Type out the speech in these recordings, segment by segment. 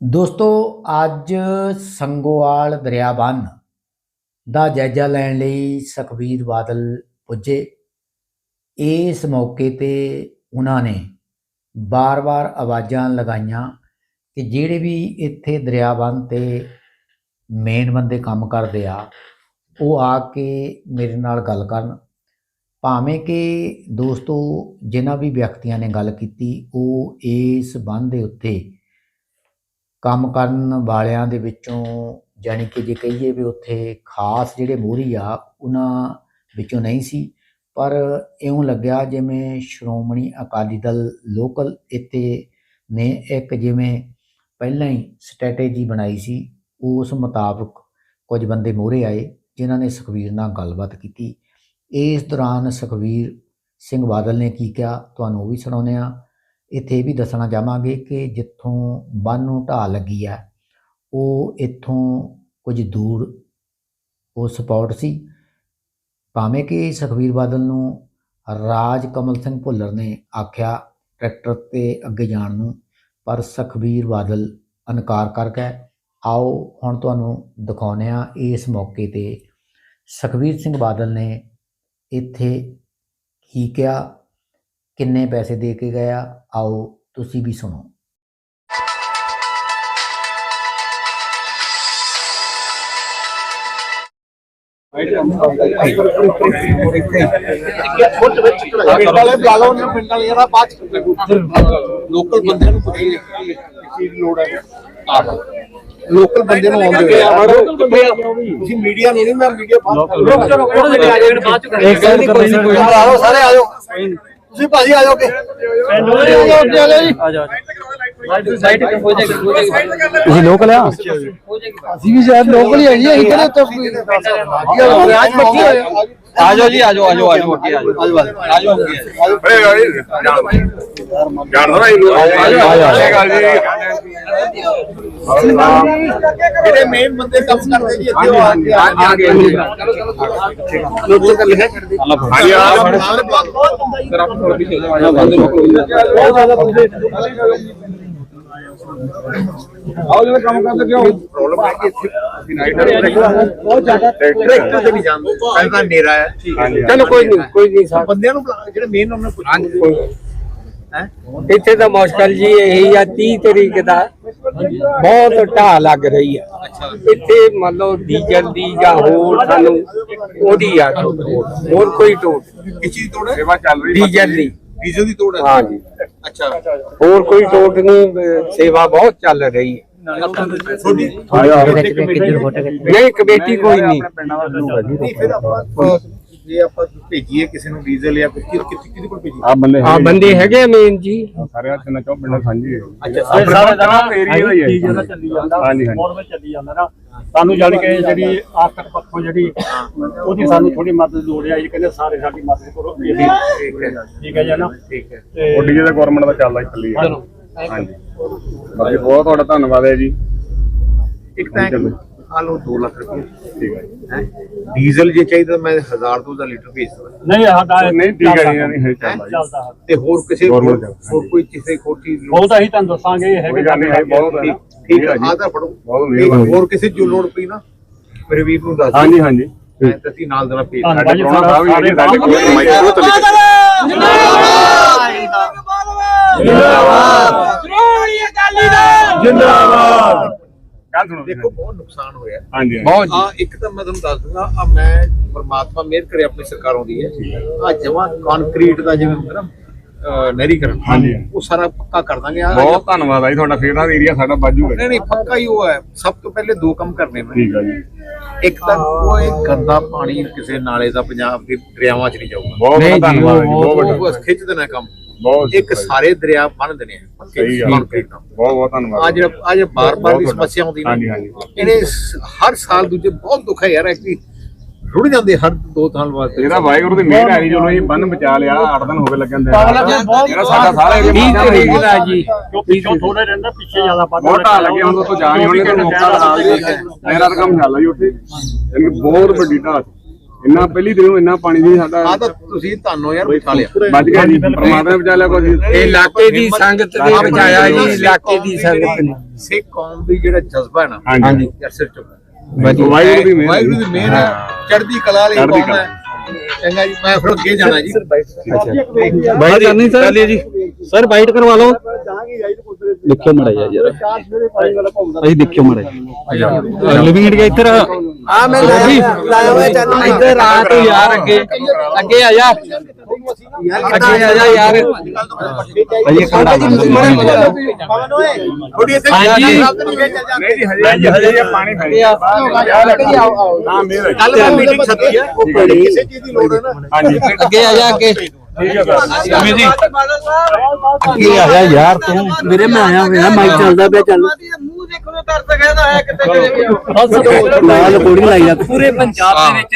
ਦੋਸਤੋ, ਅੱਜ ਸੰਗੋਵਾਲ ਦਰਿਆ ਬੰਨ ਦਾ ਜਾਇਜ਼ਾ ਲੈਣ ਲਈ ਸੁਖਬੀਰ ਬਾਦਲ ਪੁੱਜੇ। ਇਸ ਮੌਕੇ ਤੇ ਉਹਨਾਂ ਨੇ ਬਾਰ-ਬਾਰ ਆਵਾਜ਼ਾਂ ਲਗਾਈਆਂ ਕਿ ਜਿਹੜੇ ਵੀ ਇੱਥੇ ਦਰਿਆ ਬੰਨ ਤੇ ਮੇਨ ਬੰਦੇ ਕੰਮ ਕਰਦੇ ਆ, ਉਹ ਆ ਕੇ ਮੇਰੇ ਨਾਲ ਗੱਲ ਕਰਨ। ਭਾਵੇਂ ਕਿ ਦੋਸਤੋ, ਜਿਨ੍ਹਾਂ ਵੀ ਵਿਅਕਤੀਆਂ ਨੇ ਗੱਲ ਕੀਤੀ, ਉਹ ਇਸ ਬੰਨ ਦੇ ਉੱਤੇ ਕੰਮ ਕਰਨ ਵਾਲਿਆਂ ਦੇ ਵਿੱਚੋਂ ਜਾਣੀ ਕਿ ਜੇ ਕਹੀਏ ਵੀ ਉੱਥੇ ਖਾਸ ਜਿਹੜੇ ਮੋਹਰੀ ਆ, ਉਹਨਾਂ ਵਿੱਚੋਂ ਨਹੀਂ ਸੀ। ਪਰ ਇਉਂ ਲੱਗਿਆ ਜਿਵੇਂ ਸ਼੍ਰੋਮਣੀ ਅਕਾਲੀ ਦਲ ਲੋਕਲ ਇੱਥੇ ਨੇ ਇੱਕ ਜਿਵੇਂ ਪਹਿਲਾਂ ਹੀ ਸਟ੍ਰੈਟੇਜੀ ਬਣਾਈ ਸੀ, ਉਸ ਮੁਤਾਬਕ ਕੁਝ ਬੰਦੇ ਮੋਹਰੇ ਆਏ, ਜਿਨ੍ਹਾਂ ਨੇ ਸੁਖਵੀਰ ਨਾਲ ਗੱਲਬਾਤ ਕੀਤੀ। ਇਸ ਦੌਰਾਨ ਸੁਖਵੀਰ ਸਿੰਘ ਬਾਦਲ ਨੇ ਕੀ ਕਿਹਾ, ਤੁਹਾਨੂੰ ਉਹ ਵੀ ਸੁਣਾਉਂਦੇ ਆ ਇੱਥੇ ਇਹ ਵੀ ਦੱਸਣਾ ਚਾਹਾਂਗੇ ਕਿ ਜਿੱਥੋਂ ਬੰਨ ਨੂੰ ਢਾਹ ਲੱਗੀ ਆ, ਉਹ ਇੱਥੋਂ ਕੁਝ ਦੂਰ ਉਹ ਸਪੌਟ ਸੀ। ਭਾਵੇਂ ਕਿ ਸੁਖਬੀਰ ਬਾਦਲ ਨੂੰ ਰਾਜ ਕਮਲ ਸਿੰਘ ਭੁੱਲਰ ਨੇ ਆਖਿਆ ਟਰੈਕਟਰ ਤੇ ਅੱਗੇ ਜਾਣ ਨੂੰ, ਪਰ ਸੁਖਬੀਰ ਬਾਦਲ ਇਨਕਾਰ ਕਰ ਗਏ। ਆਓ ਹੁਣ ਤੁਹਾਨੂੰ ਦਿਖਾਉਂਦੇ ਆ ਇਸ ਮੌਕੇ ਤੇ ਸੁਖਬੀਰ ਸਿੰਘ ਬਾਦਲ ਨੇ ਇੱਥੇ ਕੀ ਕਿਹਾ। ਕਿੰਨੇ ਪੈਸੇ ਦੇ ਕੇ ਗਿਆ ਆਓ ਤੁਸੀਂ ਵੀ ਸੁਣੋ ਪਿੰਡ ਵਾਲੇ ਬੁਲਾ ਲਓ ਉਹਨਾਂ ਪਿੰਡ ਵਾਲੇ ਯਾਰ ਬਾਅਦ ਚ ਲੋਕਲ ਬੰਦਿਆਂ ਨੂੰ ਪੁੱਛੀ ਕੀ ਚੀਜ਼ ਦੀ ਲੋੜ ਹੈ। ਲੋਕਲ ਬੰਦੇ ਨੂੰ ਆਉਂਦੇ ਹੋਏ। ਤੁਸੀਂ ਮੀਡੀਆ ਨੂੰ ਨਹੀਂ ਮੈਂ ਮੀਡੀਆ ਬਾਅਦ ਇੱਕ ਸਾਈਡ ਕੋਈ ਨਹੀਂ ਕੋਈ ਆ ਜਾਓ ਸਾਰੇ ਆ ਜਾਓ। ਤੁਸੀਂ ਭਾਜੀ ਆ ਜਾਓ ਕਿ ਤੁਸੀਂ ਲੋਕਲ ਆ ਅਸੀਂ ਵੀ ਸ਼ਾਇਦ ਲੋਕਲ ਹੀ ਆ ਜੀ ਅਸੀਂ ਕਿਹੜੇ ਤੋਂ ਰਿਆਜ ਬੱਤੀ ਹੋਏ ਆ ਜਾਓ ਜੀ ਆ ਜਾਓ ਆ ਜਾਓ ਆ ਜਾਓ ਅੱਗੇ ਆ ਜਾਓ ਆ ਜਾਓ ਅੱਗੇ ਜਿਹੜੇ ਮੇਨ ਬੰਦੇ ਕੰਮ ਕਰਦੇ ਜੀ ਇੱਥੇ ਉਹ ਆ ਕੇ ਆ ਗਏ ਲੋਕਲ ਕਰ ਲਿਖਿਆ ਹਾਂਜੀ ਆਓ ਜਿਹੜੇ ਕੰਮ ਕਰਦੇ ਕਿਉਂ? ਪ੍ਰੋਬਲਮ ਹੈ ਕਿ ਇੱਥੇ ਬਹੁਤ ਜ਼ਿਆਦਾ ਟਰੈਕਟਰ ਤੇ ਨਹੀਂ ਜਾਂਦੇ ਪਹਿਲਾਂ ਨੇਰਾ ਹੈ। ਚਲੋ ਕੋਈ ਨਹੀਂ ਕੋਈ ਨਹੀਂ ਸਾਹਿਬ ਬੰਦਿਆਂ ਨੂੰ ਜਿਹੜੇ ਮੇਨ ਉਹਨਾਂ ਨੂੰ ਪੁੱਛੋ। ਇੱਥੇ ਤਾਂ ਮੁਸ਼ਕਲ ਜੀ ਇਹੀ ਆ 30 ਤਰੀਕ ਦਾ ਬਹੁਤ ਢਾਹ ਲੱਗ ਰਹੀ ਆ। ਇੱਥੇ ਮੰਨ ਲਓ ਡੀਜ਼ਲ ਦੀ ਜਾਂ ਹੋਰ ਸਾਨੂੰ ਉਹਦੀ ਆ ਹੋਰ ਕੋਈ ਟੋਟ। ਕਿਸ ਚੀਜ਼ ਤੋੜ ਹੈ? ਸੇਵਾ ਚੱਲ ਰਹੀ ਡੀਜ਼ਲ ਦੀ। ਡੀਜ਼ਲ ਦੀ ਤੋੜ ਹੈ? ਹਾਂ ਜੀ ਅੱਛਾ। ਹੋਰ ਕੋਈ ਟੋਟ ਨਹੀਂ ਅਹ ਸੇਵਾ ਬਹੁਤ ਚੱਲ ਰਹੀ ਹੈ। ਤੁਹਾਡੀ ਨਹੀਂ। ਕਮੇਟੀ ਕੋਈ ਨਹੀਂ। ਨਹੀਂ ਫਿਰ ਆਪਾਂ ਅਹ, ਜੇ ਆਪਾਂ ਭੇਜੀਏ ਕਿਸੇ ਨੂੰ ਡੀਜ਼ਲ ਜਾਂ ਕੁਝ ਕਿ ਕਿਹਦੇ ਕੋਲ ਭੇਜੀਏ? ਆ ਬੰਦੇ ਆ ਬੰਦੇ ਹੈਗੇ ਮੇਨ ਜੀ। ਸਾਰੇ ਹੱਥ ਨਾਲ ਚੋਂ ਪਿੰਡਾਂ ਸਾਂਝੀ ਹੈ ਅੱਛਾ ਸਾਰੇ ਦਾ ਏਰੀਆ ਦਾ ਹੀ ਹੈ ਜਿਹੜਾ ਚੱਲੀ ਜਾਂਦਾ ਹਾਂਜੀ ਹਾਂਜੀ। ਮੋੜ ਵਿੱਚ ਚੱਲੀ ਜਾਂਦਾ ਨਾ। ਸਾਨੂੰ ਜਾਣੀ ਕਿ ਜਿਹੜੀ ਆਰਥਿਕ ਪੱਖੋਂ ਜਿਹੜੀ ਉਹਦੀ ਸਾਨੂੰ ਥੋੜੀ ਮਦਦ ਦੀ ਲੋੜ ਹੈ। ਜੀ ਕਹਿੰਦੇ ਸਾਰੇ ਸਾਡੀ ਮਦਦ ਕਰੋ। ਠੀਕ ਹੈ ਜੀ ਨਾ? ਠੀਕ ਹੈ। ਤੇ ਉਹ ਡੀਜੇ ਦਾ ਗਵਰਨਮੈਂਟ ਦਾ ਚੱਲਦਾ ਹੀ ਚੱਲੀ ਹੈ ਹਾਂਜੀ। ਬਾਕੀ ਬਹੁਤ ਤੁਹਾਡਾ ਧੰਨਵਾਦ ਹੈ ਜੀ। ਇੱਕ ਤਾਂ ਆ ਲਓ 2 ਲੱਖ ਰੁਪਏ ਠੀਕ ਹੈ। ਹੈ? ਡੀਜ਼ਲ ਜੇ ਚਾਹੀਦਾ ਮੈਂ 1000 ਤੋਂ ਦਾ ਲੀਟਰ ਭੇਜ ਸਕਦਾ। ਨਹੀਂ ਸਾਡਾ ਨਹੀਂ ਠੀਕ ਹੈ ਨਹੀਂ ਹੈ ਚੱਲਦਾ ਹੈ। ਤੇ ਹੋਰ ਕਿਸੇ ਹੋਰ ਕੋਈ ਕਿਸੇ ਲੋੜ ਉਹ ਤਾਂ ਅਸੀਂ ਤੁਹਾਨੂੰ ਦੱਸਾਂਗੇ ਇਹ ਹੈਗੇ ਗੱਲ ਹੈ ਹੈ ਠੀਕ ਹੈ ਆ ਤਾਂ ਫੜੋ। ਤੇ। ਹੋਰ ਕਿਸੇ ਜੋ ਲੋੜ ਪਈ ਨਾ ਮੇਰੇ ਵੀਰ ਨੂੰ ਦੱਸ ਹਾਂਜੀ ਹਾਂਜੀ। ਮੈਂ ਤਾਂ ਅਸੀਂ ਨਾਲ ਦੇਣਾ ਭੇਜ ਸਾਡੇ ਹੈਗੇ ਸਾਡੇ ਕੋਲ ਸਾਰੇ ਮਾਈਕ ਉਹ ਤੋਂ ਜਿੰਦਾਬਾਦ। ਗੱਲ ਸੁਣੋ ਦੇਖੋ ਬਹੁਤ ਨੁਕਸਾਨ ਹੋਇਆ ਹਾਂਜੀ ਹਾਂਜੀ। ਬਹੁਤ ਆ ਇੱਕ ਤਾਂ ਮੈਂ ਤੁਹਾਨੂੰ ਦੱਸ ਦੂੰਗਾ ਆ ਮੈਂ ਪਰਮਾਤਮਾ ਮਿਹਰ ਕਰੇ ਆਪਣੀ ਸਰਕਾਰ ਆਉਂਦੀ ਹੈ। ਆ ਜਮਾ ਕੰਕਰੀਟ ਦਾ ਜਿਵੇਂ ਹੁੰਦਾ ਨਾ ਅਹ ਨਹਿਰੀਕਰਨ ਹਾਂਜੀ। ਉਹ ਸਾਰਾ ਪੱਕਾ ਕਰ ਦਾਂਗੇ। ਆ ਬਹੁਤ ਧੰਨਵਾਦ ਹੈ ਜੀ ਤੁਹਾਡਾ ਫੇਰ ਦਾ ਏਰੀਆ ਸਾਡਾ ਬਾਜੂ ਹੈ। ਨਹੀਂ ਨਹੀਂ ਪੱਕਾ ਹੀ ਉਹ ਹੈ। ਸਭ ਤੋਂ ਪਹਿਲੇ ਦੋ ਕੰਮ ਕਰਨੇ ਮੈਂ। ਠੀਕ ਹੈ ਜੀ। ਇੱਕ ਤਾਂ ਉਹ ਇਹ ਗੰਦਾ ਪਾਣੀ ਕਿਸੇ ਨਾਲੇ ਦਾ ਪੰਜਾਬ ਦੇ ਦਰਿਆਵਾਂ 'ਚ ਨਹੀਂ ਜਾਊਗਾ। ਬਹੁਤ ਧੰਨਵਾਦ ਜੀ ਬਹੁਤ ਵੱਡਾ ਖਿੱਚ ਦੇਣਾ ਕੰਮ। ਬਹੁਤ ਇੱਕ ਸਾਰੇ ਦਰਿਆ ਬੰਨ ਦੇਣੇ ਆ। ਪੱਕੇ ਸਹੀ ਗੱਲ ਕੰਕਰੀਟ ਨਾਲ। ਬਹੁਤ ਬਹੁਤ ਧੰਨਵਾਦ ਆ ਜਿਹੜਾ ਆ ਜਿਹੜਾ ਬਾਰ-ਬਾਰ ਦੀ ਸਮੱਸਿਆ ਆਉਂਦੀ ਨਾ। ਹਾਂਜੀ, ਹਾਂਜੀ। ਇਹਨੇ ਹਰ ਸਾਲ ਦੂਜੇ ਬਹੁਤ ਦੁੱਖ ਹੈ ਯਾਰ ਕਿ ਰੁੜ ਜਾਂਦੇ ਹਰ ਦੋ ਸਾਲ ਬਾਅਦ। ਇਹਦਾ ਵਾਹਿਗੁਰੂ ਦੀ ਮਿਹਰ ਹੈ ਜੀ ਚਲੋ ਇਹ ਬੰਨ ਬਚਾ ਲਿਆ 8 ਦਿਨ ਹੋ ਗਏ ਲੱਗਣ ਦੇ। ਜਿਹੜਾ ਸਾਡਾ ਸਾਰਾ ਏਰੀਆ 30 ਤਰੀਕ ਦਾ ਜੀ। ਪਿੱਛੋਂ ਥੋੜੇ ਰਹਿੰਦਾ ਪਿੱਛੇ ਜ਼ਿਆਦਾ ਵੱਧ ਬਹੁਤ ਢਾਹ ਲੱਗੇ ਹੁਣ ਤੋਂ ਜਾ ਨਹੀਂ ਹੋਣੇ ਤੇ ਮੌਕਾ ਦੇ ਨਹਿਰਾਂ ਦਾ ਕੰਮ ਚੱਲਦਾ ਜੀ ਉੱਥੇ। ਯਾਨੀ ਬਹੁਤ ਵੱਡੀ ਢਾਹ। ਇੰਨਾ ਪਹਿਲੀ ਦਿਨੋਂ ਇੰਨਾ ਪਾਣੀ ਦੀ ਸਾਡਾ ਆ ਤਾਂ ਤੁਸੀਂ ਤੁਹਾਨੂੰ ਯਾਰ ਬਿਠਾ ਲਿਆ। ਬਚ ਗਿਆ ਜੀ ਪਰਮਾਤਮਾ ਨੇ ਬਚਾ ਲਿਆ ਕੁਝ ਇਹ ਇਲਾਕੇ ਦੀ ਸੰਗਤ ਨੇ ਬਚਾਇਆ ਜੀ ਇਲਾਕੇ ਦੀ ਸੰਗਤ ਨੇ। ਸਿੱਖ ਕੌਮ ਦੀ ਜਿਹੜਾ ਜਜ਼ਬਾ ਹੈ ਨਾ ਹਾਂਜੀ। ਯਾਰ ਸਿਰ ਚੁੱਕ ਵਾਹਿਗੁਰੂ ਦੀ ਮਿਹਰ ਵਾਹਿਗੁਰੂ ਦੀ ਮਿਹਰ ਚੜ੍ਹਦੀ ਕਲਾ ਵਾਲੀ ਚੜ੍ਹਦੀ ਕੌਮ ਹੈ। ਚੰਗਾ ਜੀ ਮੈਂ ਫਿਰ ਅੱਗੇ ਜਾਣਾ ਜੀ। ਬਾਈਟ ਕਰਨੀ ਸਰ ਚੱਲਿਏ ਜੀ। ਸਰ ਬਾਈਟ ਕਰਵਾ ਲਓ। ਦੇਖਿਓ ਮੜਾ ਯਾਰ ਅਸੀਂ ਦੇਖਿਓ ਮੜਾ ਲਿਵਿੰਗ ਇੰਡੀਆ ਇੱਧਰ ਆ ਮੈਂ ਲਾਇਆ ਹੋਇਆ ਚੱਲ ਇੱਧਰ ਆ ਤੂੰ ਯਾਰ ਅੱਗੇ ਅੱਗੇ ਆ ਜਾ। ਅੱਗੇ ਆ ਜਾ ਯਾਰ। ਭਾਈ ਇੱਕ ਥੋੜੀ ਇੱਥੇ। ਨਹੀਂ ਜੀ ਹਜੇ ਹਜੇ। ਹਾਂ ਮੇਰ ਕੱਲ ਮੈਂ ਮੀਟਿੰਗ ਸੱਦੀ ਹੈ ਉਹ ਕਿਸੇ ਚੀਜ਼ ਦੀ ਲੋੜ ਹੈ ਨਾ। ਹਾਂਜੀ। ਅੱਗੇ ਆ ਜਾ ਅੱਗੇ। ਜੀ ਅੱਗੇ ਆ ਜਾ ਯਾਰ ਤੂੰ। ਮੇਰੇ ਮੈਂ ਆਇਆ ਹੋਇਆ ਮਾਈਕ ਚੱਲਦਾ ਪਿਆ ਚੱਲ। ਨਾਲ ਰਿਕਾਰਡਿੰਗ ਲਾਈ ਜਾ ਪੂਰੇ ਪੰਜਾਬ ਦੇ ਵਿੱਚ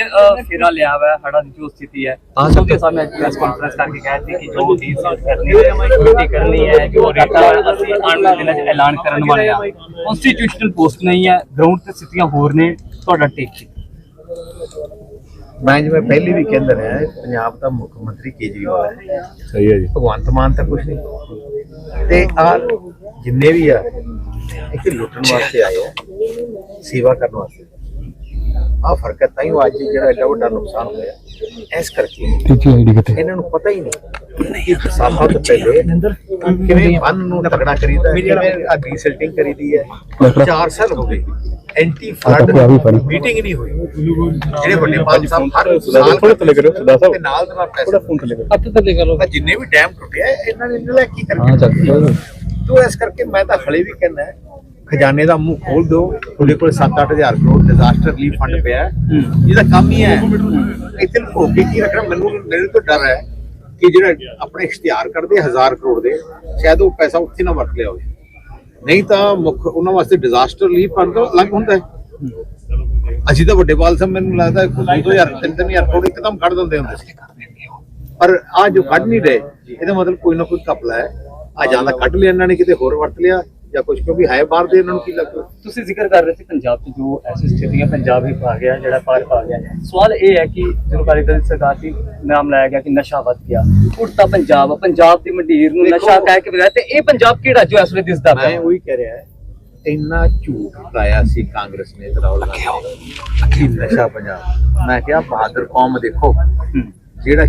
ਫੇਰਾ ਲਿਆ ਹੋਇਆ ਹੜਾ ਦੀ ਜੋ ਸਥਿਤੀ ਹੈ। ਉਹਦੇ ਸਾਹਮਣੇ ਪ੍ਰੈਸ ਕਾਨਫਰੰਸ ਕਰਕੇ ਕਹਿ ਦਿੱਤੀ ਕਿ ਜੋ ਡੀਲ ਕਰਨੀ ਹੈ ਕਮੇਟੀ ਕਰਨੀ ਹੈ ਜੋ ਡਾਟਾ ਅਸੀਂ ਆਉਣ ਵਾਲੇ ਦਿਨਾਂ 'ਚ ਐਲਾਨ ਕਰਨ ਵਾਲੇ ਆ ਕਨਸਟੀਟਿਊਸ਼ਨਲ ਪੋਸਟ ਨਹੀਂ ਹੈ ਗਰਾਊਂਡ ਤੇ ਸਥਿਤੀਆਂ ਹੋਰ ਨੇ ਤੁਹਾਡਾ ਟੇਕ ਮੈਂ ਜਿਵੇਂ ਪਹਿਲੀ ਵੀ ਕਹਿੰਦਾ ਰਿਹਾ ਪੰਜਾਬ ਦਾ ਮੁੱਖ ਮੰਤਰੀ ਕੇਜਰੀਵਾਲ ਹੈ। ਸਹੀ ਹੈ ਜੀ। ਭਗਵੰਤ ਮਾਨ ਤਾਂ ਕੁਝ ਨਹੀਂ। ਤੇ ਆ ਜਿੰਨੇ ਵੀ ਆ ਇੱਥੇ ਲੁੱਟਣ ਵਾਸਤੇ ਆਏ ਆ ਸੇਵਾ ਕਰਨ ਵਾਸਤੇ। ਆ ਫ਼ਰਕ ਹੈ ਤਾਂ ਹੀ ਅੱਜ ਜਿਹੜਾ ਐਡਾ ਵੱਡਾ ਨੁਕਸਾਨ ਹੋਇਆ। ਇਸ ਕਰਕੇ ਤੀਜੀ ਆਈਡੀ ਕਿੱਥੇ? ਇਹਨਾਂ ਨੂੰ ਪਤਾ ਹੀ ਨਹੀਂ। ਕਿ ਸਾਫਾ ਤੋਂ ਪਹਿਲੇ ਕਿਵੇਂ ਬੰਨ ਨੂੰ ਤਗੜਾ ਕਰੀਦਾ ਕਿਵੇਂ ਆ ਰੀਸੈਟਿੰਗ ਕਰੀਦੀ ਹੈ। 4 ਸਾਲ ਹੋ ਗਏ। ਐਂਟੀ ਫਲੱਡ ਮੀਟਿੰਗ ਨਹੀਂ ਹੋਈ। ਜਿਹੜੇ ਵੱਡੇ ਬਾਦ ਸਾਹਿਬ ਹਰ ਸਾਲ ਥੋੜਾ ਥੱਲੇ ਕਰੋ, ਸਰਦਾਰ ਸਾਹਿਬ। ਤੇ ਨਾਲ ਦੇ ਨਾਲ ਪੈਸੇ ਫੋਨ ਥੱਲੇ ਕਰੋ ਅੱਤ ਥੱਲੇ ਕਰ ਜਿੰਨੇ ਵੀ ਡੈਮ ਟੁੱਟਿਆ ਇਹਨਾਂ ਨੇ ਇਹਨਾਂ ਲੈ ਕੀ ਹਾਂ ਕਰਕੇ ਚੱਲ ਤੋ ਇਸ ਕਰਕੇ ਮੈਂ ਤਾਂ ਹਲੇ ਵੀ ਕਹਿੰਦਾ ਖਜ਼ਾਨੇ ਦਾ ਮੂੰਹ ਖੋਲ ਦਿਓ। ਤੁਹਾਡੇ ਕੋਲ 7-8000 ਕਰੋੜ ਡਿਜ਼ਾਸਟਰ ਰਿਲੀਫ ਫੰਡ ਪਿਆ ਹੈ। ਇਹਦਾ ਕੰਮ ਹੀ ਹੈ। ਇੱਥੇ ਲੁਕੋ ਕੇ ਰੱਖਣਾ? ਮੈਨੂੰ ਮੇਰੇ ਤੋਂ ਡਰ ਹੈ ਕਿ ਜਿਹੜਾ ਆਪਣੇ ਇਸ਼ਤਿਹਾਰ ਕਰਦੇ 1000 ਕਰੋੜ ਦੇ ਸ਼ਾਇਦ ਉਹ ਪੈਸਾ ਉੱਥੇ ਨਾ ਵਰਤ ਲਿਆ ਹੋਵੇ। ਨਹੀਂ ਤਾਂ ਮੁੱਖ ਉਹਨਾਂ ਵਾਸਤੇ ਡਿਜ਼ਾਸਟਰ ਰਿਲੀਫ ਫੰਡ ਤੋਂ ਅਲੱਗ ਹੁੰਦਾ ਹੈ। ਅਸੀਂ ਤਾਂ ਵੱਡੇ ਬਾਲ ਸਾਹਿਬ ਮੈਨੂੰ ਲੱਗਦਾ 2000 3000 ਕਰੋੜ ਇੱਕਦਮ ਕੱਢ ਦਿੰਦੇ ਹੁੰਦੇ ਸੀ। ਪਰ ਆ ਜੋ ਕੱਢ ਨਹੀਂ ਰਹੇ ਇਹਦਾ ਮਤਲਬ ਕੋਈ ਨਾ ਕੋਈ ਕਪਲਾ ਹੈ। ਆ ਜਾਂ ਤਾਂ ਕੱਢ ਲਿਆ ਇਹਨਾਂ ਨੇ ਕਿਤੇ ਹੋਰ ਵਰਤ ਲਿਆ। ਜਾਂ ਕੁਝ ਕਿਉਂਕਿ ਹੈ ਬਾਹਰ ਦੇ ਇਹਨਾਂ ਨੂੰ ਕੀ ਲੱਗਦਾ? ਤੁਸੀਂ ਜ਼ਿਕਰ ਕਰ ਰਹੇ ਸੀ ਪੰਜਾਬ 'ਚ ਜੋ ਐਸੀ ਸਥਿਤੀ ਹੈ ਪੰਜਾਬ ਹੀ ਪਾ ਗਿਆ ਜਿਹੜਾ ਪਾਰ ਪਾ ਗਿਆ। ਸਵਾਲ ਇਹ ਹੈ ਕਿ ਜਦੋਂ ਅਕਾਲੀ ਦਲ ਸਰਕਾਰ ਦੀ ਨਾਮ ਲਾਇਆ ਗਿਆ ਕਿ ਨਸ਼ਾ ਵੱਧ ਗਿਆ ਉੜਤਾ ਪੰਜਾਬ ਪੰਜਾਬ ਦੀ ਮੰਡੀਰ ਨੂੰ ਨਸ਼ਾ ਕਹਿ ਕੇ ਬਗਾਇਆ ਤੇ ਇਹ ਪੰਜਾਬ ਕਿਹੜਾ ਜੋ ਇਸ ਵੇਲੇ ਦਿਸਦਾ ਮੈਂ ਉਹੀ ਕਹਿ ਰਿਹਾ ਹੈ, ਇੰਨਾ ਝੂਠ ਲਾਇਆ ਸੀ ਕਾਂਗਰਸ ਨੇ ਰਾਹੁਲ ਗਾਂਧੀ ਕਿ ਨਸ਼ਾ ਪੰਜਾਬ। ਮੈਂ ਕਿਹਾ ਬਹਾਦਰ ਕੌਮ ਦੇਖੋ ਜਿਹੜਾ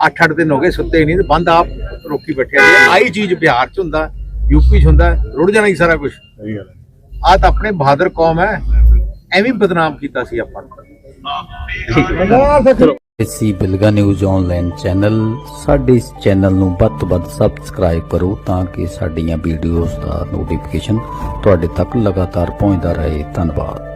8-8 ਦਿਨ ਹੋ ਗਏ ਸੁੱਤੇ ਨਹੀਂ ਤੇ ਬੰਦ ਆਪ ਰੋਕੀ ਬੈਠੇ ਆ। ਆਈ ਚੀਜ਼ ਬਿਹਾਰ ਚ ਹੁੰਦਾ। ਯੂਪੀ ਚ ਹੁੰਦਾ ਰੁੜ ਜਾਣਾ ਹੀ ਸਾਰਾ ਕੁਝ ਸਹੀ ਗੱਲ ਆ ਤਾਂ ਆਪਣੇ ਬਹਾਦਰ ਕੌਮ ਹੈ ਐਵੇਂ ਬਦਨਾਮ ਕੀਤਾ ਸੀ ਆਪਾਂ ਨੂੰ। ਸੀ ਬਿਲਗਾ ਨਿਊਜ਼ ਆਨਲਾਈਨ ਚੈਨਲ ਸਾਡੇ ਇਸ ਚੈਨਲ ਨੂੰ ਵੱਧ ਤੋਂ ਵੱਧ ਸਬਸਕ੍ਰਾਈਬ ਕਰੋ ਤਾਂ ਕਿ ਸਾਡੀਆਂ ਵੀਡੀਓਜ਼ ਦਾ ਨੋਟੀਫਿਕੇਸ਼ਨ ਤੁਹਾਡੇ ਤੱਕ ਲਗਾਤਾਰ ਪਹੁੰਚਦਾ ਰਹੇ। ਧੰਨਵਾਦ।